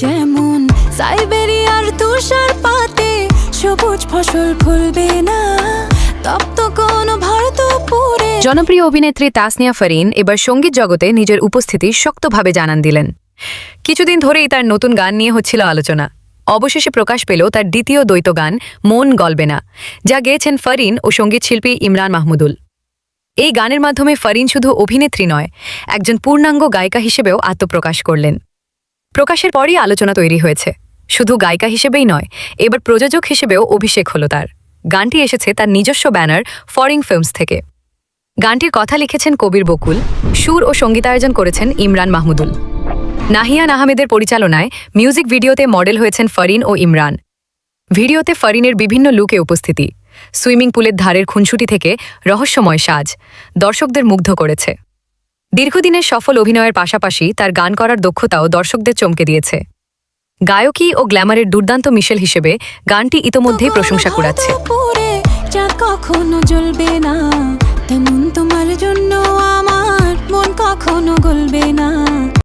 যেমন সাইবেরিয়ার তুষার পাতে সবুজ ফসল ফলবে না। তপ্ত কোনো ভারতপুরে। জনপ্রিয় অভিনেত্রী তাসনিয়া ফরিন এবার সংগীত জগতে নিজের উপস্থিতি শক্তভাবে জানান দিলেন। কিছুদিন ধরেই তার নতুন গান নিয়ে হচ্ছিল আলোচনা। অবশেষে প্রকাশ পেল তার দ্বিতীয় দ্বৈত গান, মন গলবে না, যা গেয়েছেন ফরিন ও সংগীত শিল্পী ইমরান মাহমুদুল। এই গানের মাধ্যমে ফরিন শুধু অভিনেত্রী নয়, একজন পূর্ণাঙ্গ গায়িকা হিসেবেও আত্মপ্রকাশ করলেন। প্রকাশের পরই আলোচনা তৈরি হয়েছে। শুধু গায়িকা হিসেবেই নয়, এবার প্রযোজক হিসেবেও অভিষেক হলো তার। গানটি এসেছে তার নিজস্ব ব্যানার, ফরিং ফিল্মস থেকে। গানটির কথা লিখেছেন কবির বকুল, সুর ও সঙ্গীতায়োজন করেছেন ইমরান মাহমুদুল। নাহিয়ান আহমেদের পরিচালনায় মিউজিক ভিডিওতে মডেল হয়েছেন ফরিন ও ইমরান। ভিডিওতে ফরিনের বিভিন্ন লুকে উপস্থিতি। সুইমিং পুলের ধারের খুনসুটি থেকে রহস্যময় সাজ দর্শকদের মুগ্ধ করেছে। দীর্ঘদিনের সফল অভিনয়ের পাশাপাশি তার গান করার দক্ষতাও দর্শকদের চমকে দিয়েছে। গায়কী ও গ্ল্যামারের দুর্দান্ত মিশেল হিসেবে গানটি ইতোমধ্যেই প্রশংসা কুড়াচ্ছে। কখনো জ্বলবে না। তেমন তোমার জন্য